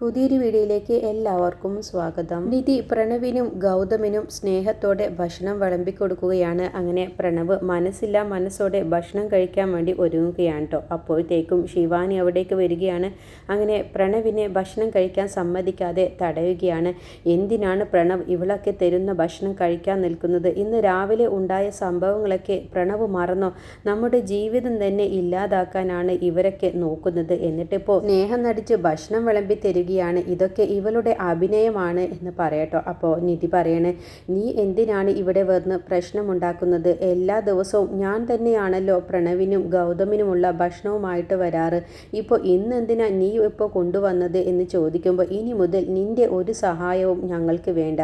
പുതിയൊരു വീഡിയോയിലേക്ക് എല്ലാവർക്കും സ്വാഗതം. നിധി പ്രണവിനും ഗൗതമിനും സ്നേഹത്തോടെ ഭക്ഷണം വിളമ്പിക്കൊടുക്കുകയാണ്. അങ്ങനെ പ്രണവ് മനസ്സില്ല മനസ്സോടെ ഭക്ഷണം കഴിക്കാൻ വേണ്ടി ഒരുങ്ങുകയാണ് കേട്ടോ അപ്പോഴത്തേക്കും ശിവാനി അവിടേക്ക് വരികയാണ്. അങ്ങനെ പ്രണവിനെ ഭക്ഷണം കഴിക്കാൻ സമ്മതിക്കാതെ തടയുകയാണ്. എന്തിനാണ് പ്രണവ് ഇവളൊക്കെ തരുന്ന ഭക്ഷണം കഴിക്കാൻ നിൽക്കുന്നത്? ഇന്ന് രാവിലെ ഉണ്ടായ സംഭവങ്ങളൊക്കെ പ്രണവ് മറന്നോ? നമ്മുടെ ജീവിതം തന്നെ ഇല്ലാതാക്കാനാണ് ഇവരൊക്കെ നോക്കുന്നത്. എന്നിട്ടിപ്പോൾ സ്നേഹം നടിച്ച് ഭക്ഷണം വിളമ്പി തരിക ചെയ്യുകയാണ് ഇതൊക്കെ ഇവളുടെ അഭിനയമാണ് എന്ന് പറയട്ടോ. അപ്പോൾ നിധി പറയണേ നീ എന്തിനാണ് ഇവിടെ വന്ന് പ്രശ്നമുണ്ടാക്കുന്നത്? എല്ലാ ദിവസവും ഞാൻ തന്നെയാണല്ലോ പ്രണവിനും ഗൗതമിനുമുള്ള ഭക്ഷണവുമായിട്ട് വരാറ്. ഇപ്പോൾ ഇന്ന് എന്തിനാ നീ ഇപ്പോൾ കൊണ്ടുവന്നത്? എന്ന് ചോദിക്കുമ്പോൾ ഇനി മുതൽ നിന്റെ ഒരു സഹായവും ഞങ്ങൾക്ക് വേണ്ട.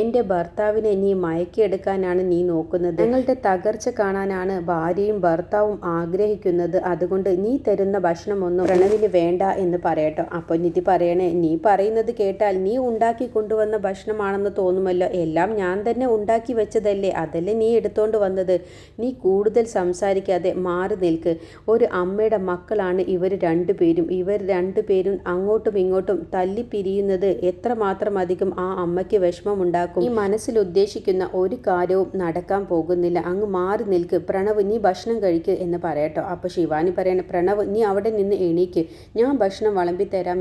എന്റെ ഭർത്താവിനെ നീ മയക്കിയെടുക്കാനാണ് നീ നോക്കുന്നത്. ഞങ്ങളുടെ തകർച്ച കാണാനാണ് ഭാര്യയും ഭർത്താവും ആഗ്രഹിക്കുന്നത്. അതുകൊണ്ട് നീ തരുന്ന ഭക്ഷണമൊന്നും പ്രണവിന് വേണ്ട എന്ന് പറയട്ടോ. അപ്പോൾ നിധി പറയണേ നീ പറയുന്നത് കേട്ടാൽ നീ ഉണ്ടാക്കി കൊണ്ടുവന്ന ഭക്ഷണമാണെന്ന് തോന്നുമല്ലോ. എല്ലാം ഞാൻ തന്നെ ഉണ്ടാക്കി വെച്ചതല്ലേ? അതല്ലേ നീ എടുത്തോണ്ട് വന്നത്? നീ കൂടുതൽ സംസാരിക്കാതെ മാറി നിൽക്ക്. ഒരു അമ്മയുടെ മക്കളാണ് ഇവർ രണ്ടുപേരും. ഇവർ രണ്ടുപേരും അങ്ങോട്ടും ഇങ്ങോട്ടും തല്ലി പിരിയുന്നത് എത്രമാത്രം അധികം ആ അമ്മയ്ക്ക് വിഷമമുണ്ടാക്കും? ഈ മനസ്സിൽ ഉദ്ദേശിക്കുന്ന ഒരു കാര്യവും നടക്കാൻ പോകുന്നില്ല. അങ്ങ് മാറി നിൽക്ക്. പ്രണവ് നീ ഭക്ഷണം കഴിക്ക് എന്ന് പറയട്ടോ. അപ്പോൾ ശിവാനി പറയണ പ്രണവ് നീ അവിടെ നിന്ന് എണീക്ക്. ഞാൻ ഭക്ഷണം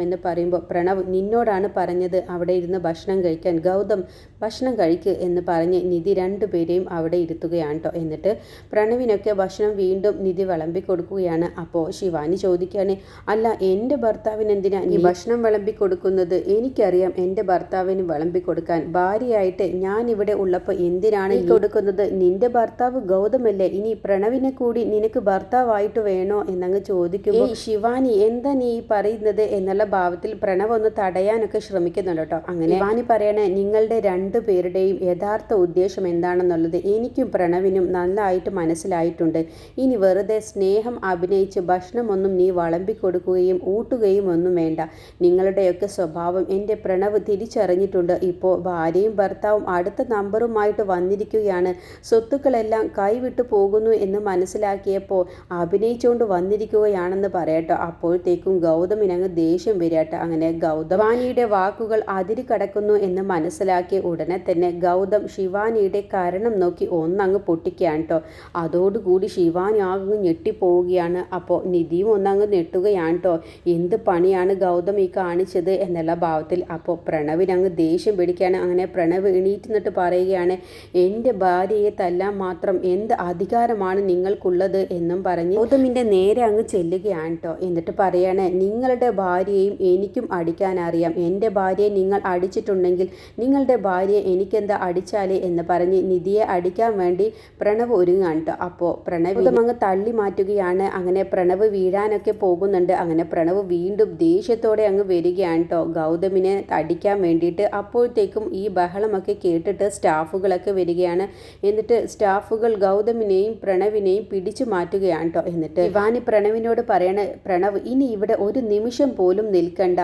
എന്ന് പറയുമ്പോൾ പ്രണവ് നിന്നോടാണ് പറഞ്ഞത്. അവിടെ ഇരുന്ന് ഭക്ഷണം കഴിക്കാൻ ഗൗതം ഭക്ഷണം കഴിക്കുക എന്ന് പറഞ്ഞ് നിധി രണ്ടുപേരെയും അവിടെ ഇരുത്തുകയാണ് കേട്ടോ എന്നിട്ട് പ്രണവിനൊക്കെ ഭക്ഷണം വീണ്ടും നിധി വിളമ്പി കൊടുക്കുകയാണ്. അപ്പോൾ ശിവാനി ചോദിക്കുകയാണ് അല്ല എന്റെ ഭർത്താവിന് എന്തിനാ ഈ ഭക്ഷണം വിളമ്പി കൊടുക്കുന്നത്? എനിക്കറിയാം എന്റെ ഭർത്താവിന് വിളമ്പി കൊടുക്കാൻ. ഭാര്യയായിട്ട് ഞാൻ ഇവിടെ ഉള്ളപ്പോൾ എന്തിനാണ് ഈ കൊടുക്കുന്നത്? നിന്റെ ഭർത്താവ് ഗൗതമല്ലേ? ഇനി പ്രണവിനെ കൂടി നിനക്ക് ഭർത്താവായിട്ട് വേണോ? എന്നങ്ങ് ചോദിക്കുമ്പോൾ ശിവാനി എന്താ നീ പറയുന്നത്? എന്നുള്ള ഭാവത്തിൽ പ്രണവ് ഒന്ന് തടയാനൊക്കെ ശ്രമിക്കുന്നുണ്ട് കേട്ടോ അങ്ങനെ ശിവാനി പറയണേ നിങ്ങളുടെ രണ്ടു പേരുടെയും യഥാർത്ഥ ഉദ്ദേശം എന്താണെന്നുള്ളത് എനിക്കും പ്രണവിനും നന്നായിട്ട് മനസ്സിലായിട്ടുണ്ട്. ഇനി വെറുതെ സ്നേഹം അഭിനയിച്ച് ഭക്ഷണമൊന്നും നീ വളമ്പിക്കൊടുക്കുകയും ഊട്ടുകയും ഒന്നും വേണ്ട. നിങ്ങളുടെയൊക്കെ സ്വഭാവം എന്റെ പ്രണവ് തിരിച്ചറിഞ്ഞിട്ടുണ്ട്. ഇപ്പോൾ ഭാര്യയും ഭർത്താവും അടുത്ത നമ്പറുമായിട്ട് വന്നിരിക്കുകയാണ്. സ്വത്തുക്കളെല്ലാം കൈവിട്ടു പോകുന്നു എന്ന് മനസ്സിലാക്കിയപ്പോൾ അഭിനയിച്ചുകൊണ്ട് വന്നിരിക്കുകയാണെന്ന് പറയട്ടോ. അപ്പോഴത്തേക്കും ഗൗതമിനങ്ങ് ദേഷ്യം വരാട്ടോ അങ്ങനെ ഗൗതമാനിയുടെ വാക്കുകൾ അതിരി കടക്കുന്നു എന്ന് മനസ്സിലാക്കിയ ഉടനെ തന്നെ ഗൗതം ശിവാനിയുടെ കാരണം നോക്കി ഒന്നങ്ങ് പൊട്ടിക്കുകയാണ് കേട്ടോ അതോടുകൂടി ശിവാനി ആകെ ഞെട്ടിപ്പോവുകയാണ്. അപ്പോൾ നിധിയും ഒന്നങ്ങ് ഞെട്ടുകയാണ് കേട്ടോ എന്ത് പണിയാണ് ഗൗതം ഈ കാണിച്ചത് എന്നുള്ള ഭാവത്തിൽ അപ്പോൾ പ്രണവിനങ്ങ് ദേഷ്യം പിടിക്കുകയാണ്. അങ്ങനെ പ്രണവ് എണീറ്റ് പറയുകയാണ് എന്റെ ഭാര്യയെ തല്ലാൻ മാത്രം എന്ത് അധികാരമാണ് നിങ്ങൾക്കുള്ളത്? എന്നും പറഞ്ഞ് ഗൗതമിന്റെ നേരെ അങ്ങ് ചെല്ലുകയാണ് കേട്ടോ എന്നിട്ട് പറയാണ് നിങ്ങളുടെ ഭാര്യയെയും എനിക്കും അടിക്കാനറിയാം എന്റെ ഭാര്യയെ നിങ്ങൾ അടിച്ചിട്ടുണ്ടെങ്കിൽ നിങ്ങളുടെ ഭാര്യയെ എനിക്കെന്താ അടിച്ചാലേ എന്ന് പറഞ്ഞ് നിധിയെ അടിക്കാൻ വേണ്ടി പ്രണവ് ഒരുങ്ങാണ് കേട്ടോ അപ്പോൾ പ്രണവ് അങ്ങ് തള്ളി മാറ്റുകയാണ്. അങ്ങനെ പ്രണവ് വീഴാനൊക്കെ പോകുന്നുണ്ട്. അങ്ങനെ പ്രണവ് വീണ്ടും ദേഷ്യത്തോടെ അങ്ങ് വരികയാണ് കേട്ടോ ഗൗതമിനെ അടിക്കാൻ വേണ്ടിയിട്ട് അപ്പോഴത്തേക്കും ഈ ബഹളമൊക്കെ കേട്ടിട്ട് സ്റ്റാഫുകളൊക്കെ വരികയാണ്. എന്നിട്ട് സ്റ്റാഫുകൾ ഗൗതമിനെയും പ്രണവിനെയും പിടിച്ചു മാറ്റുകയാണ് കേട്ടോ എന്നിട്ട് ഇവാനി പ്രണവിനോട് പറയണ പ്രണവ് ഇനി ഇവിടെ ഒരു നിമിഷം പോലും നിൽക്കണ്ട.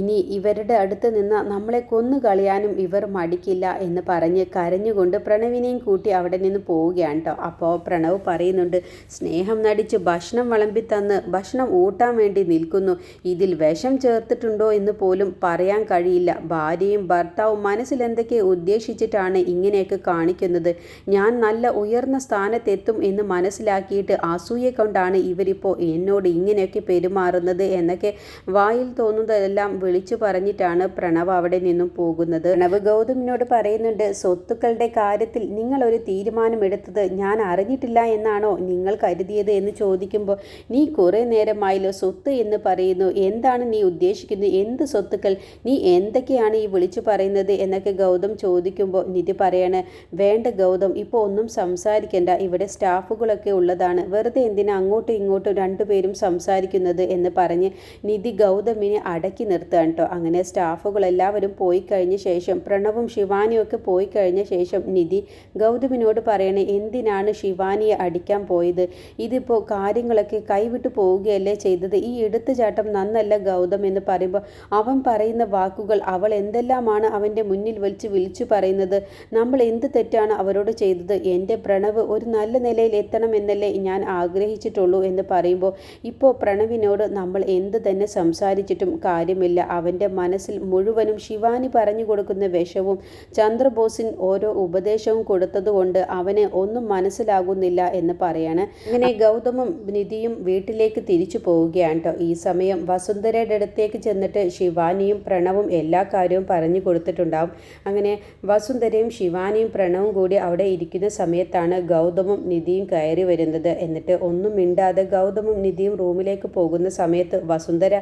ഇനി ഇവരുടെ അടുത്ത് നിന്ന് നമ്മളെ കൊന്നു കളയാനും ഇവർ മടിക്കില്ല എന്ന് പറഞ്ഞ് കരഞ്ഞുകൊണ്ട് പ്രണവിനെയും കൂട്ടി അവിടെ നിന്ന് പോവുകയാണ് കേട്ടോ. അപ്പോൾ പ്രണവ് പറയുന്നുണ്ട് സ്നേഹം നടിച്ച് ഭക്ഷണം വിളമ്പി തന്ന് ഭക്ഷണം ഊട്ടാൻ വേണ്ടി നിൽക്കുന്നു. ഇതിൽ വിഷം ചേർത്തിട്ടുണ്ടോ എന്ന് പോലും പറയാൻ കഴിയില്ല. ഭാര്യയും ഭർത്താവും മനസ്സിൽ എന്തൊക്കെ ഉദ്ദേശിച്ചിട്ടാണ് ഇങ്ങനെയൊക്കെ കാണിക്കുന്നത്? ഞാൻ നല്ല ഉയർന്ന സ്ഥാനത്തെത്തും എന്ന് മനസ്സിലാക്കിയിട്ട് അസൂയ കൊണ്ടാണ് ഇവരിപ്പോൾ എന്നോട് ഇങ്ങനെയൊക്കെ പെരുമാറുന്നത് എന്നൊക്കെ വായിൽ തോന്നുന്നതെല്ലാം വിളിച്ചു പറഞ്ഞിട്ടാണ് പ്രണവ് അവിടെ നിന്നും പോകുന്നത്. പ്രണവ് ഗൗതമിനോട് പറയുന്നുണ്ട് സ്വത്തുക്കളുടെ കാര്യത്തിൽ നിങ്ങൾ ഒരു തീരുമാനമെടുത്തത് ഞാൻ അറിഞ്ഞിട്ടില്ല എന്നാണോ നിങ്ങൾ കരുതിയത്? എന്ന് ചോദിക്കുമ്പോൾ നീ കുറേ നേരമായല്ലോ സ്വത്ത് എന്ന് പറയുന്നു. എന്താണ് നീ ഉദ്ദേശിക്കുന്നത് എന്ത് സ്വത്തുക്കൾ? നീ എന്തൊക്കെയാണ് ഈ വിളിച്ചു പറയുന്നത്? എന്നൊക്കെ ഗൗതം ചോദിക്കുമ്പോൾ നിധി പറയാണ് വേണ്ട ഗൗതം ഇപ്പോൾ ഒന്നും സംസാരിക്കേണ്ട. ഇവിടെ സ്റ്റാഫുകളൊക്കെ ഉള്ളതാണ്. വെറുതെ എന്തിനാ അങ്ങോട്ടും ഇങ്ങോട്ടും രണ്ടുപേരും സംസാരിക്കുന്നത്? എന്ന് പറഞ്ഞ് നിധി ഗൗതമിനെ അടക്കി നിർത്തുകയാണ് കേട്ടോ. അങ്ങനെ സ്റ്റാഫുകൾ എല്ലാവരും പോയി കഴിഞ്ഞ ശേഷം പ്രണവും ശിവാനിയും ഒക്കെ പോയി കഴിഞ്ഞ ശേഷം നിധി ഗൗതമിനോട് പറയണേ എന്തിനാണ് ശിവാനിയെ അടിക്കാൻ പോയത്? ഇതിപ്പോൾ കാര്യങ്ങളൊക്കെ കൈവിട്ടു പോവുകയല്ലേ ചെയ്തത്? ഈ എടുത്തുചാട്ടം നന്നല്ല ഗൗതം എന്ന് പറയുമ്പോൾ അവൻ പറയുന്ന വാക്കുകൾ അവൾ എന്തെല്ലാമാണ് അവന്റെ മുന്നിൽ വലിച്ച് വിളിച്ചു പറയുന്നത്? നമ്മൾ എന്ത് തെറ്റാണ് അവരോട് ചെയ്തത്? എന്റെ പ്രണവ് ഒരു നല്ല നിലയിൽ എത്തണം എന്നല്ലേ ഞാൻ ആഗ്രഹിച്ചിട്ടുള്ളൂ എന്ന് പറയുമ്പോൾ ഇപ്പോൾ പ്രണവിനോട് നമ്മൾ എന്ത് തന്നെ സംസാരിച്ചിട്ടും കാര്യമില്ല. അവന്റെ മനസ്സിൽ മുഴുവനും ശിവാനി പറഞ്ഞു കൊടുക്കുന്ന വിഷവും ചന്ദ്രബോസിൻ ഓരോ ഉപദേശവും കൊടുത്തതുകൊണ്ട് അവന് ഒന്നും മനസ്സിലാകുന്നില്ല എന്ന് പറയാണ്. അങ്ങനെ ഗൗതമും നിധിയും വീട്ടിലേക്ക് തിരിച്ചു പോവുകയാണ് കേട്ടോ ഈ സമയം വസുന്ധരയുടെ അടുത്തേക്ക് ചെന്നിട്ട് ശിവാനിയും പ്രണവും എല്ലാ കാര്യവും പറഞ്ഞു കൊടുത്തിട്ടുണ്ടാവും. അങ്ങനെ വസുന്ധരയും ശിവാനിയും പ്രണവും കൂടി അവിടെ ഇരിക്കുന്ന സമയത്താണ് ഗൗതമും നിധിയും കയറി വരുന്നത്. എന്നിട്ട് ഒന്നും മിണ്ടാതെ ഗൗതമും നിധിയും റൂമിലേക്ക് പോകുന്ന സമയത്ത് വസുന്ധര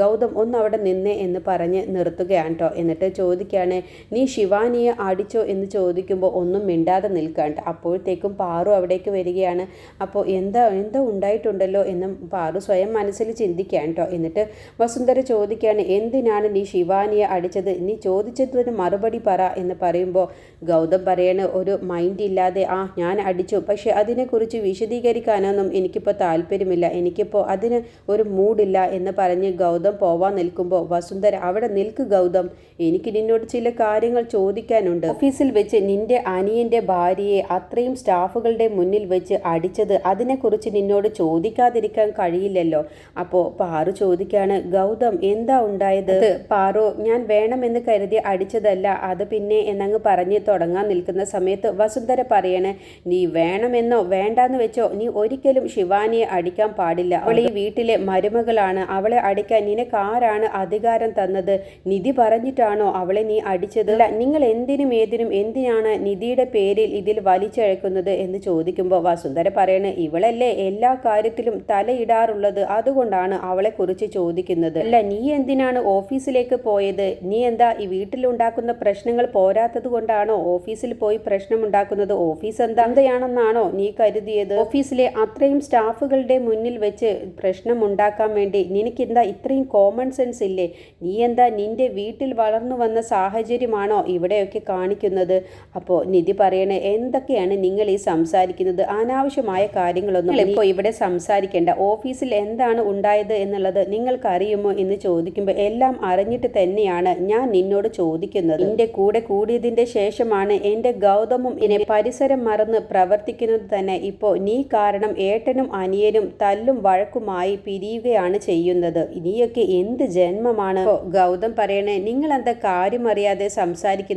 ഗൗതം ഒന്ന് അവിടെ നിന്നേ എന്ന് പറഞ്ഞ് നിർത്തുകയാണ് കേട്ടോ എന്നിട്ട് ചോദിക്കുകയാണ് നീ ശിവാനിയെ അടിച്ചോ എന്ന് ചോദിക്കുമ്പോൾ ഒന്നും മിണ്ടാതെ നിൽക്കാണ്ട് അപ്പോഴത്തേക്കും പാറു അവിടേക്ക് വരികയാണ്. അപ്പോൾ എന്താ എന്തോ ഉണ്ടായിട്ടുണ്ടല്ലോ എന്ന് പാറു സ്വയം മനസ്സിൽ ചിന്തിക്കാൻ കേട്ടോ എന്നിട്ട് വസുന്ധര ചോദിക്കുകയാണ് എന്തിനാണ് നീ ശിവാനിയെ അടിച്ചത്? നീ ചോദിച്ചതിന് മറുപടി പറ എന്ന് പറയുമ്പോൾ ഗൗതം പറയണ ഒരു മൈൻഡ് ഇല്ലാതെ ആ ഞാൻ അടിച്ചു. പക്ഷേ അതിനെക്കുറിച്ച് വിശദീകരിക്കാനൊന്നും എനിക്കിപ്പോൾ താല്പര്യമില്ല. എനിക്കിപ്പോൾ അതിന് ഒരു മൂഡില്ല എന്ന് പറഞ്ഞ് ഗൗതം പോവാൻ നിൽക്കുമ്പോൾ വസുന്ധര അവിടെ നിൽക്ക് ഗൗതം. എനിക്ക് നിന്നോട് ചില കാര്യങ്ങൾ ചോദിക്കാനുണ്ട്. ഓഫീസിൽ വെച്ച് നിന്റെ അനിയന്റെ ഭാര്യയെ അത്രയും സ്റ്റാഫുകളുടെ മുന്നിൽ വെച്ച് അടിച്ചത് അതിനെക്കുറിച്ച് നിന്നോട് ചോദിക്കാതിരിക്കാൻ കഴിയില്ലല്ലോ. അപ്പോൾ പാറു ചോദിക്കാണ് ഗൗതം എന്താ ഉണ്ടായത്? പാറു ഞാൻ വേണമെന്ന് കരുതി അടിച്ചതല്ല. അത് പിന്നെ എന്നങ്ങ് പറഞ്ഞ് തുടങ്ങാൻ നിൽക്കുന്ന സമയത്ത് വസുന്ധര പറയണേ നീ വേണമെന്നോ വേണ്ടാന്ന് വെച്ചോ നീ ഒരിക്കലും ശിവാനിയെ അടിക്കാൻ പാടില്ല. അവൾ ഈ വീട്ടിലെ മരുമകളാണ്. അവളെ അടിക്കാൻ നിനക്ക് ആരാണ് അധികാരം തന്നത്? നിധി പറഞ്ഞിട്ടാണോ അവളെ നീ അടിച്ചത്? അല്ല നിങ്ങൾ എന്തിനും ഏതിനും എന്തിനാണ് നിധിയുടെ പേരിൽ ഇതിൽ വലിച്ചഴക്കുന്നത് എന്ന് ചോദിക്കുമ്പോൾ വസുന്ധര പറയണ് ഇവളല്ലേ എല്ലാ കാര്യത്തിലും തലയിടാറുള്ളത്? അതുകൊണ്ടാണ് അവളെ കുറിച്ച് ചോദിക്കുന്നത്. അല്ല നീ എന്തിനാണ് ഓഫീസിലേക്ക് പോയത്? നീ എന്താ ഈ വീട്ടിലുണ്ടാക്കുന്ന പ്രശ്നങ്ങൾ പോരാത്തത് കൊണ്ടാണോ ഓഫീസിൽ പോയി പ്രശ്നം ഉണ്ടാക്കുന്നത് ഓഫീസ് എന്താ? എന്താണെന്നാണോ നീ കരുതിയത്? ഓഫീസിലെ അത്രയും സ്റ്റാഫുകളുടെ മുന്നിൽ വെച്ച് പ്രശ്നം ഉണ്ടാക്കാൻ വേണ്ടി നിനക്ക് എന്താ ഇത്രയും കോമൺ സെൻസ് ഇല്ലേ? നീ എന്താ നിന്റെ വീട്ടിൽ വളർന്നു വന്ന സാഹചര്യമാണോ ഇവിടെയൊക്കെ കാണിക്കുന്നത്. അപ്പോൾ നിധി പറയണേ എന്തൊക്കെയാണ് നിങ്ങൾ ഈ സംസാരിക്കുന്നത്? അനാവശ്യമായ കാര്യങ്ങളൊന്നും ഇപ്പോൾ ഇവിടെ സംസാരിക്കേണ്ട. ഓഫീസിൽ എന്താണ് ഉണ്ടായത് എന്നുള്ളത് നിങ്ങൾക്ക് അറിയുമോ എന്ന് ചോദിക്കുമ്പോൾ എല്ലാം അറിഞ്ഞിട്ട് തന്നെയാണ് ഞാൻ നിന്നോട് ചോദിക്കുന്നത്. എന്റെ കൂടെ കൂടിയതിന്റെ ശേഷമാണ് എന്റെ ഗൗതമും എന്നെ പരിസരം മറന്ന് പ്രവർത്തിക്കുന്നത് തന്നെ. ഇപ്പോൾ നീ കാരണം ഏട്ടനും അനിയനും തല്ലും വഴക്കുമായി പിരിയുകയാണ് ചെയ്യുന്നത്. ഇനിയൊക്കെ എന്ത് ജന്മമാണ്? ഗൗതം പറയണേ നിങ്ങൾ എന്താ കാര്യമറിയാതെ സംസാരിക്കുന്നത്?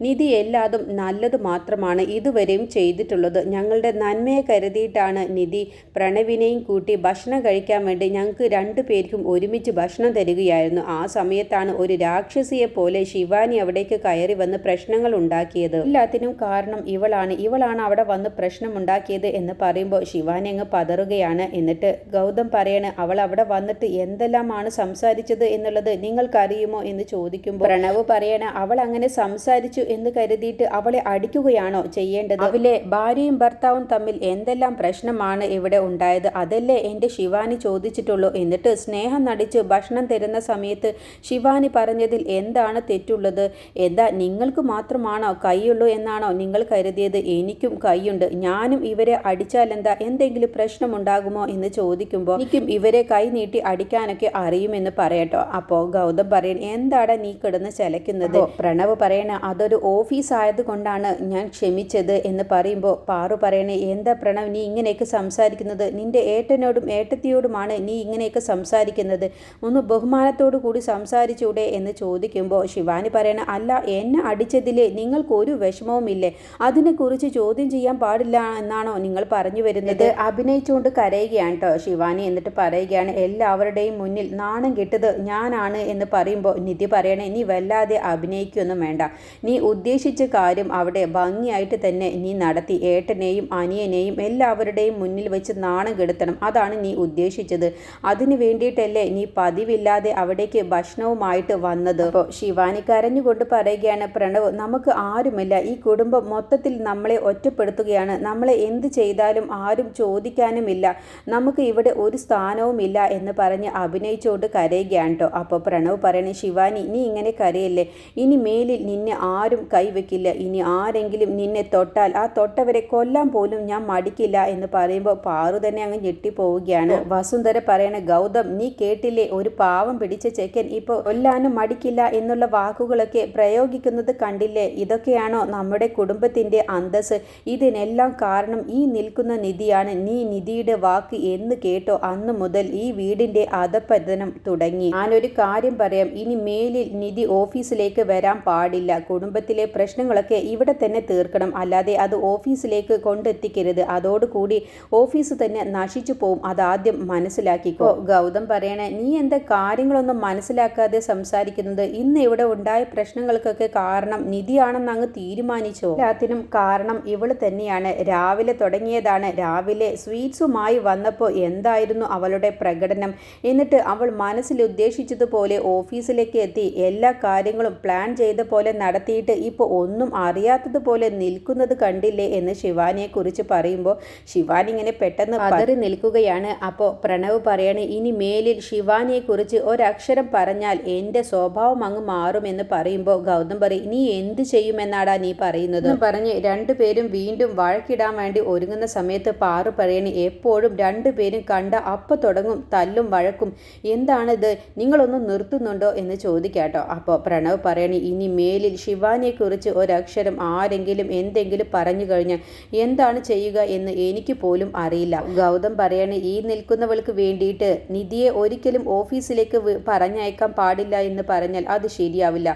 നിധി എല്ലാതും നല്ലത് മാത്രമാണ് ഇതുവരെയും ചെയ്തിട്ടുള്ളത്. ഞങ്ങളുടെ നന്മയെ കരുതിയിട്ടാണ് നിധി പ്രണവിനെയും കൂട്ടി ഭക്ഷണം കഴിക്കാൻ വേണ്ടി ഞങ്ങൾക്ക് രണ്ടു പേർക്കും ഒരുമിച്ച് ഭക്ഷണം തരികയായിരുന്നു. ആ സമയത്താണ് ഒരു രാക്ഷസിയെ പോലെ ശിവാനി അവിടേക്ക് കയറി വന്ന് പ്രശ്നങ്ങൾ ഉണ്ടാക്കിയത്. എല്ലാത്തിനും കാരണം ഇവളാണ്. ഇവളാണ് അവിടെ വന്ന് പ്രശ്നം ഉണ്ടാക്കിയത് എന്ന് പറയുമ്പോൾ ശിവാനി അങ്ങ് പതറുകയാണ്. എന്നിട്ട് ഗൗതം പറയണ് അവൾ അവിടെ വന്നിട്ട് എന്തെല്ലാമാണ് സംസാരിച്ചത് എന്നുള്ളത് നിങ്ങൾക്കറിയുമോ? എന്ന് ചോദിക്കുമ്പോൾ പ്രണവ് പറയണ അവൾ അങ്ങനെ സംസാരിച്ചു എന്ന് കരുതിയിട്ട് അവളെ അടിക്കുകയാണോ ചെയ്യേണ്ടത്? അവലെ ഭാര്യയും ഭർത്താവും തമ്മിൽ എന്തെല്ലാം പ്രശ്നമാണ് ഇവിടെ ഉണ്ടായത്? അതല്ലേ എന്റെ ശിവാനി ചോദിച്ചിട്ടുള്ളൂ. എന്നിട്ട് സ്നേഹം നടിച്ച് ഭക്ഷണം തരുന്ന സമയത്ത് ശിവാനി പറഞ്ഞതിൽ എന്താണ് തെറ്റുള്ളത്? എന്താ നിങ്ങൾക്ക് മാത്രമാണോ കൈയുള്ളൂ എന്നാണോ നിങ്ങൾ കരുതിയത്? എനിക്കും കൈയുണ്ട്. ഞാനും ഇവരെ അടിച്ചാൽ എന്താ? എന്തെങ്കിലും പ്രശ്നമുണ്ടാകുമോ എന്ന് ചോദിക്കുമ്പോൾ എനിക്കും ഇവരെ കൈ നീട്ടി അടിക്കാനൊക്കെ അറിയുമെന്ന് പറയട്ടോ. അപ്പോൾ ഗൗതം പറയണ എന്താടാ നീ കിടന്ന് ചലക്കുന്നത് പ്രണവ് പറയണ അതൊരു ഓഫീസ് ആയതുകൊണ്ടാണ് ഞാൻ ക്ഷമിച്ചത് എന്ന് പറയുമ്പോൾ പാറു പറയണേ എന്താ പ്രണവ് നീ ഇങ്ങനെയൊക്കെ സംസാരിക്കുന്നത്? നിന്റെ ഏട്ടനോടും ഏട്ടത്തിയോടുമാണ് നീ ഇങ്ങനെയൊക്കെ സംസാരിക്കുന്നത്. ഒന്ന് ബഹുമാനത്തോടു കൂടി സംസാരിച്ചൂടെ എന്ന് ചോദിക്കുമ്പോൾ ശിവാനി പറയണ അല്ല എന്നെ നിങ്ങൾക്ക് ഒരു വിഷമവുമില്ലേ? അതിനെക്കുറിച്ച് ചോദ്യം ചെയ്യാൻ പാടില്ല എന്നാണോ നിങ്ങൾ പറഞ്ഞു വരുന്നത്? അഭിനയിച്ചുകൊണ്ട് കരയുകയാണ് കേട്ടോ ശിവാനി. എന്നിട്ട് പറയുകയാണ് എല്ലാവരുടെയും മുന്നിൽ നാണം കിട്ടത് ഞാനാണ് എന്ന് പറയുമ്പോൾ നിധി പറയണേ നീ വല്ലാതെ അഭിനയിക്കൊന്നും വേണ്ട. നീ ഉദ്ദേശിച്ച കാര്യം അവിടെ ഭംഗിയായിട്ട് തന്നെ നീ നടത്തി. ഏട്ടനെയും അനിയനെയും എല്ലാവരുടെയും മുന്നിൽ വെച്ച് നാണം കെടുത്തണം. അതാണ് നീ ഉദ്ദേശിച്ചത്. അതിനു വേണ്ടിയിട്ടല്ലേ നീ പതിവില്ലാതെ അവിടേക്ക് ഭക്ഷണവുമായിട്ട് വന്നത്? അപ്പോൾ ശിവാനി കരഞ്ഞുകൊണ്ട് പറയുകയാണ് പ്രണവ് നമുക്ക് ആരുമില്ല. ഈ കുടുംബം മൊത്തത്തിൽ നമ്മളെ ഒറ്റപ്പെടുത്തുകയാണ്. നമ്മളെ എന്ത് ചെയ്താലും ആരും ചോദിക്കാനുമില്ല. നമുക്ക് ഇവിടെ ഒരു സ്ഥാനവുമില്ല എന്ന് പറഞ്ഞ് അഭിനയിച്ചുകൊണ്ട് കരയുകയാണ് കേട്ടോ. അപ്പോൾ പ്രണവ് പറയണേ ശിവാനി നീ ഇങ്ങനെ കരയല്ലേ? ഇനി മേലിൽ നിന്നെ ആരും കൈവെക്കില്ല. ഇനി ആരെങ്കിലും നിന്നെ തൊട്ടാൽ ആ തൊട്ടവരെ കൊല്ലാൻ പോലും ഞാൻ മടിക്കില്ല എന്ന് പറയുമ്പോൾ പാറു തന്നെ അങ്ങ് ഞെട്ടിപ്പോവുകയാണ്. വസുന്ധര പറയണ ഗൗതം നീ കേട്ടില്ലേ? ഒരു പാവം പിടിച്ച ചെക്കൻ ഇപ്പോൾ കൊല്ലാനും മടിക്കില്ല എന്നുള്ള വാക്കുകളൊക്കെ പ്രയോഗിക്കുന്നത് കണ്ടില്ലേ? ഇതൊക്കെയാണോ നമ്മുടെ കുടുംബത്തിന്റെ അന്തസ് ഇതിനെല്ലാം കാരണം ഈ നിൽക്കുന്ന നിധിയാണ്. നീ നിധിയുടെ വാക്ക് എന്ന് കേട്ടോ അന്ന് മുതൽ ഈ വീടിന്റെ അധപതനം തുടങ്ങി. ഞാനൊരു കാര്യം പറയാം. ഇനി മേലിൽ നിധി ഓഫീസിലേക്ക് വരാൻ പാടില്ല. കുടുംബത്തിലെ പ്രശ്നങ്ങളൊക്കെ ഇവിടെ തന്നെ തീർക്കണം. അല്ലാതെ അത് ഓഫീസിലേക്ക് കൊണ്ടെത്തിക്കരുത്. അതോടുകൂടി ഓഫീസ് തന്നെ നശിച്ചു പോവും. അതാദ്യം മനസ്സിലാക്കിക്കോ. ഗൗതം പറയണേ നീ എന്താ കാര്യങ്ങളൊന്നും മനസ്സിലാക്കാതെ സംസാരിക്കുന്നത്? ഇന്ന് ഇവിടെ ഉണ്ടായ പ്രശ്നങ്ങൾക്കൊക്കെ കാരണം നിധിയാണെന്ന് അങ്ങ് തീരുമാനിച്ചോ? എല്ലാത്തിനും കാരണം ഇവൾ തന്നെയാണ്. രാവിലെ തുടങ്ങിയതാണ്. രാവിലെ സ്വീറ്റ്സുമായി വന്നപ്പോൾ എന്തായിരുന്നു അവളുടെ പ്രകടനം? എന്നിട്ട് അവൾ മനസ്സിൽ ഉദ്ദേശിച്ചതുപോലെ ഓഫീസിലേക്ക് എത്തി. എല്ലാ കാര്യങ്ങളും പ്ലാൻ ചെയ്ത പോലെ നടത്തിയിട്ട് ഇപ്പോൾ ഒന്നും അറിയാത്തതുപോലെ നിൽക്കുന്നത് കണ്ടില്ലേ എന്ന് ശിവാനിയെക്കുറിച്ച് പറയുമ്പോൾ ശിവാനി ഇങ്ങനെ പെട്ടെന്ന് പതറി നിൽക്കുകയാണ്. അപ്പോൾ പ്രണവ് പറയാണ് ഇനി മേലിൽ ശിവാനിയെക്കുറിച്ച് ഒരക്ഷരം പറഞ്ഞാൽ എന്റെ സ്വഭാവം അങ്ങ് മാറുമെന്ന് പറയുമ്പോൾ ഗൗതം പറയും നീ എന്ത് ചെയ്യുമെന്നാടാ നീ പറയുന്നത്? പറഞ്ഞ് രണ്ടുപേരും വീണ്ടും വഴക്കിടാൻ വേണ്ടി ഒരുങ്ങുന്ന സമയത്ത് പാറു പറയണി എപ്പോഴും രണ്ടുപേരും കണ്ട അപ്പോൾ തുടങ്ങും തല്ലും വഴക്കും. എന്താണിത് നിങ്ങളൊന്നും നിർത്തുന്നുണ്ടോ? എന്ന് ചോദിക്കാട്ടോ. അപ്പോൾ പ്രണവ് പറയണി ഇനി മേലിൽ ശിവാനിയെക്കുറിച്ച് ഒരക്ഷരം ആരെങ്കിലും എന്തെങ്കിലും പറഞ്ഞു കഴിഞ്ഞാൽ എന്താണ് ചെയ്യുക എന്ന് എനിക്ക് പോലും അറിയില്ല. ഗൗതം പറയാണ് ഈ നിൽക്കുന്നവൾക്ക് വേണ്ടിയിട്ട് നിധിയെ ഒരിക്കലും ഓഫീസിലേക്ക് പറഞ്ഞയക്കാൻ പാടില്ല എന്ന് പറഞ്ഞാൽ അത് ശരിയാവില്ല.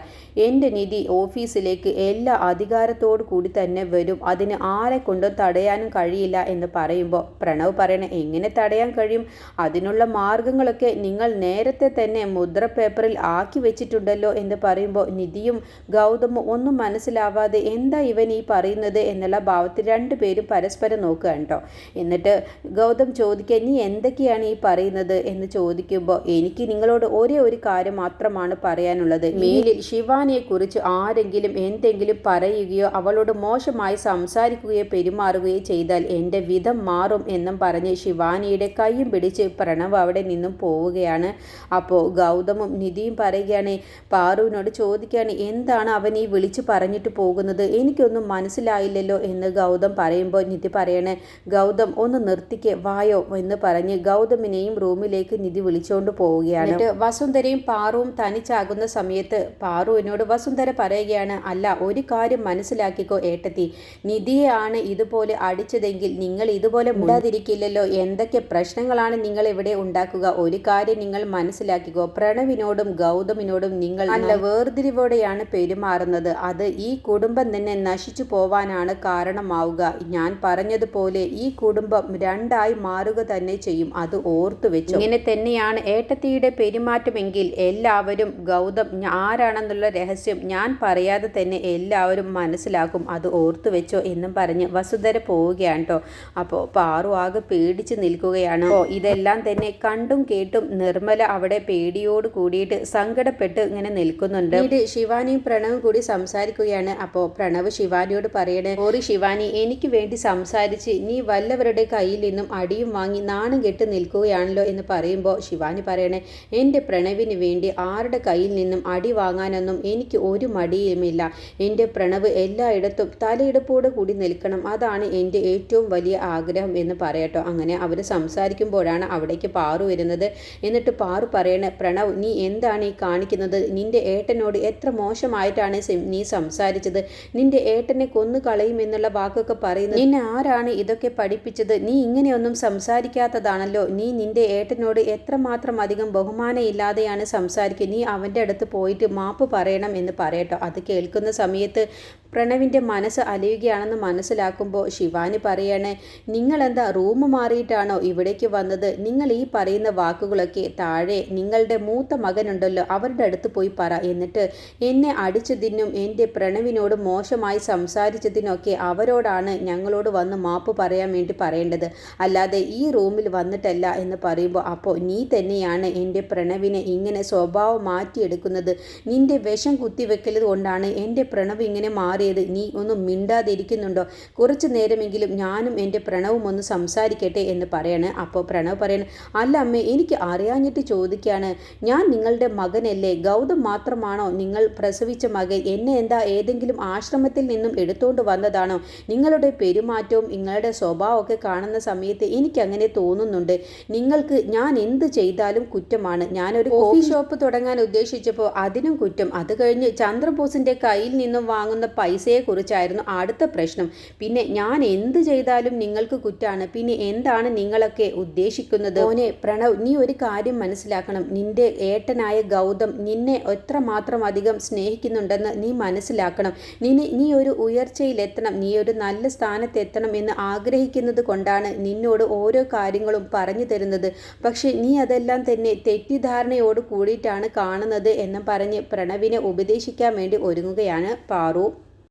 എന്റെ നിധി ഓഫീസിലേക്ക് എല്ലാ അധികാരത്തോടു കൂടി തന്നെ വരും. അതിന് ആരെ കൊണ്ടും തടയാനും കഴിയില്ല എന്ന് പറയുമ്പോൾ പ്രണവ് പറയണ എങ്ങനെ തടയാൻ കഴിയും? അതിനുള്ള മാർഗങ്ങളൊക്കെ നിങ്ങൾ നേരത്തെ തന്നെ മുദ്ര പേപ്പറിൽ ആക്കി വെച്ചിട്ടുണ്ടല്ലോ എന്ന് പറയുമ്പോൾ നിധിയും ഗൗതമും ഒന്നും മനസ്സിലാവാതെ എന്താ ഇവൻ ഈ പറയുന്നത് എന്നുള്ള ഭാവത്തിൽ രണ്ടുപേരും പരസ്പരം നോക്കുക കേട്ടോ. എന്നിട്ട് ഗൗതം ചോദിക്കുക നീ എന്തൊക്കെയാണ് ഈ പറയുന്നത്? എന്ന് ചോദിക്കുമ്പോൾ എനിക്ക് നിങ്ങളോട് ഒരേ ഒരു കാര്യം മാത്രമാണ് പറയാനുള്ളത്. മേലിൽ ശിവാനിയെ കുറിച്ച് ആരെങ്കിലും എന്തെങ്കിലും പറയുകയോ അവളോട് മോശമായി സംസാരിക്കുകയോ പെരുമാറുകയോ ചെയ്താൽ എന്റെ വിധം മാറും എന്നും പറഞ്ഞ് ശിവാനിയുടെ കൈയും പിടിച്ച് പ്രണവ് അവിടെ നിന്നും പോവുകയാണ്. അപ്പോൾ ഗൗതമും നിധിയും പറയുകയാണ് പാറുവിനോട് ചോദിക്കുകയാണ് എന്താണ് അവൻ ഈ വിളിച്ചു പറഞ്ഞിട്ട് പോകുന്നത്? എനിക്കൊന്നും മനസ്സിലായില്ലല്ലോ എന്ന് ഗൗതം പറയുമ്പോൾ നിധി പറയണേ ഗൗതം ഒന്ന് നിർത്തിക്ക് വായോ എന്ന് പറഞ്ഞ് ഗൗതമിനെയും റൂമിലേക്ക് നിധി വിളിച്ചുകൊണ്ട് പോവുകയാണ്. എന്നിട്ട് വസുന്ധരയും പാറുവും തനിച്ചാകുന്ന സമയത്ത് പാറു എന്നോട് വസുന്ധര പറയുകയാണ് അല്ല ഒരു കാര്യം മനസ്സിലാക്കിക്കോ ഏട്ടത്തി. നിധിയെ ആണ് ഇതുപോലെ അടിച്ചതെങ്കിൽ നിങ്ങൾ ഇതുപോലെ മുണ്ടാതിരിക്കില്ലല്ലോ. എന്തൊക്കെ പ്രശ്നങ്ങളാണ് നിങ്ങൾ ഇവിടെ ഉണ്ടാക്കുക? ഒരു കാര്യം നിങ്ങൾ മനസ്സിലാക്കിക്കോ. പ്രണവിനോടും ഗൗതമിനോടും നിങ്ങൾ നല്ല വേർതിരിവോടെയാണ് പെരുമാറുന്നത്. അത് ഈ കുടുംബം തന്നെ നശിച്ചു പോവാനാണ് കാരണമാവുക. ഞാൻ പറഞ്ഞതുപോലെ ഈ കുടുംബം രണ്ടായി മാറുക തന്നെ ചെയ്യും. അത് ഓർത്തു വെച്ചു. ഇങ്ങനെ തന്നെയാണ് ഏട്ടത്തിയുടെ പെരുമാറ്റമെങ്കിൽ എല്ലാവരും ഗൗതം ആരാണെന്നുള്ള രഹസ്യം ഞാൻ പറയാതെ തന്നെ എല്ലാവരും മനസ്സിലാക്കും. അത് ഓർത്തു വെച്ചോ എന്നും പറഞ്ഞ് വസുധര പോവുകയാണ് കേട്ടോ അപ്പോൾ പാറു ആകെ പേടിച്ച് നിൽക്കുകയാണ്. അപ്പോൾ ഇതെല്ലാം തന്നെ കണ്ടും കേട്ടും നിർമ്മല അവിടെ പേടിയോട് കൂടിയിട്ട് സങ്കടപ്പെട്ട് ഇങ്ങനെ നിൽക്കുന്നുണ്ട്. ഇത് ശിവാനിയും പ്രണവും കൂടി സംസാരിക്കുകയാണ്. അപ്പോൾ പ്രണവ് ശിവാനിയോട് പറയണേ ഓറി ശിവാനി എനിക്ക് വേണ്ടി സംസാരിച്ച് നീ വല്ലവരുടെ കയ്യിൽ നിന്നും അടിയും വാങ്ങി നാണം കെട്ട് നിൽക്കുകയാണല്ലോ എന്ന് പറയുമ്പോൾ ശിവാനി പറയണേ എന്റെ പ്രണവിന് വേണ്ടി ആരുടെ കയ്യിൽ നിന്നും അടി വാങ്ങാനൊന്നും എനിക്ക് ഒരു മടിയുമില്ല. എന്റെ പ്രണവ് എല്ലായിടത്തും തലയെടുപ്പോടെ കൂടി നിൽക്കണം. അതാണ് എന്റെ ഏറ്റവും വലിയ ആഗ്രഹം എന്ന് പറയട്ടോ. അങ്ങനെ അവർ സംസാരിക്കുമ്പോഴാണ് അവിടേക്ക് പാറു വരുന്നത്. എന്നിട്ട് പാറു പറയണേ പ്രണവ് നീ എന്താണ് ഈ കാണിക്കുന്നത്? നിന്റെ ഏട്ടനോട് എത്ര മോശമായിട്ടാണ് സം- നീ സംസാരിച്ചത്. നിന്റെ ഏട്ടനെ കൊന്നു കളയുമെന്നുള്ള വാക്കൊക്കെ പറയുന്നത് നിന്നെ ആരാണ് ഇതൊക്കെ പഠിപ്പിച്ചത്? നീ ഇങ്ങനെയൊന്നും സംസാരിക്കാത്തതാണല്ലോ. നീ നിന്റെ ഏട്ടനോട് എത്രമാത്രം അധികം ബഹുമാനമില്ലാതെയാണ് സംസാരിക്കുക. നീ അവന്റെ അടുത്ത് പോയിട്ട് മാപ്പ് പറയണം എന്ന് പറയട്ടോ. അത് കേൾക്കുന്ന സമയത്ത് പ്രണവിന്റെ മനസ്സ് അലയുകയാണെന്ന് മനസ്സിലാക്കുമ്പോൾ ശിവാനി പറയണേ നിങ്ങളെന്താ റൂം മാറിയിട്ടാണോ ഇവിടേക്ക് വന്നത്? നിങ്ങൾ ഈ പറയുന്ന വാക്കുകളൊക്കെ താഴെ നിങ്ങളുടെ മൂത്ത മകനുണ്ടല്ലോ അവരുടെ അടുത്ത് പോയി പറ. എന്നിട്ട് എന്നെ അടിച്ചതിനും എന്റെ പ്രണവിനോട് മോശമായി സംസാരിച്ചതിനൊക്കെ അവരോടാണ് ഞങ്ങളോട് വന്ന് മാപ്പ് പറയാൻ വേണ്ടി പറയേണ്ടത്. അല്ലാതെ ഈ റൂമിൽ വന്നിട്ടല്ല എന്ന് പറയുമ്പോൾ അപ്പോൾ നീ തന്നെയാണ് എന്റെ പ്രണവിനെ ഇങ്ങനെ സ്വഭാവം മാറ്റിയെടുക്കുന്നത്. നിന്റെ വിഷം കുത്തിവെക്കൽ കൊണ്ടാണ് എന്റെ പ്രണവ് ഇങ്ങനെ മാറിയത് നീ ഒന്നും മിണ്ടാതിരിക്കുന്നുണ്ടോ? കുറച്ചു നേരമെങ്കിലും ഞാനും എന്റെ പ്രണവും ഒന്ന് സംസാരിക്കട്ടെ എന്ന് പറയാണ്. അപ്പോൾ പ്രണവ് പറയണ് അല്ല അമ്മ എനിക്ക് അറിയാഞ്ഞിട്ട് ചോദിക്കുകയാണ് ഞാൻ നിങ്ങളുടെ മകനല്ലേ. ഗൗതം മാത്രമാണോ നിങ്ങൾ പ്രസവിച്ച മകൻ? എന്നെ എന്താ ഏതെങ്കിലും ആശ്രമത്തിൽ നിന്നും എടുത്തുകൊണ്ട് വന്നതാണോ? നിങ്ങളുടെ പെരുമാറ്റവും നിങ്ങളുടെ സ്വഭാവമൊക്കെ കാണുന്ന സമയത്ത് എനിക്ക് അങ്ങനെ തോന്നുന്നുണ്ട്. നിങ്ങൾക്ക് ഞാൻ എന്ത് ചെയ്താലും കുറ്റമാണ്. ഞാനൊരു കോഫി ഷോപ്പ് തുടങ്ങാൻ ഉദ്ദേശിച്ചപ്പോൾ അതിനും കുറ്റം. അത് കഴിഞ്ഞ് ചന്ദ്രബോസിന്റെ കയ്യിൽ നിന്നും വാങ്ങുന്ന പൈസ പൈസയെക്കുറിച്ചായിരുന്നു അടുത്ത പ്രശ്നം. പിന്നെ ഞാൻ എന്ത് ചെയ്താലും നിങ്ങൾക്ക് കുറ്റാണ്. പിന്നെ എന്താണ് നിങ്ങളൊക്കെ ഉദ്ദേശിക്കുന്നത്? ഓനെ പ്രണവ് നീ ഒരു കാര്യം മനസ്സിലാക്കണം. നിന്റെ ഏട്ടനായ ഗൗതം നിന്നെ എത്രമാത്രം അധികം സ്നേഹിക്കുന്നുണ്ടെന്ന് നീ മനസ്സിലാക്കണം. നീ നീ ഒരു ഉയർച്ചയിലെത്തണം. നീ ഒരു നല്ല സ്ഥാനത്തെത്തണം എന്ന് ആഗ്രഹിക്കുന്നത് കൊണ്ടാണ് നിന്നോട് ഓരോ കാര്യങ്ങളും പറഞ്ഞു തരുന്നത്. പക്ഷെ നീ അതെല്ലാം തന്നെ തെറ്റിദ്ധാരണയോട് കൂടിയിട്ടാണ് കാണുന്നത് എന്ന് പറഞ്ഞ് പ്രണവിനെ ഉപദേശിക്കാൻ വേണ്ടി ഒരുങ്ങുകയാണ് പാറു.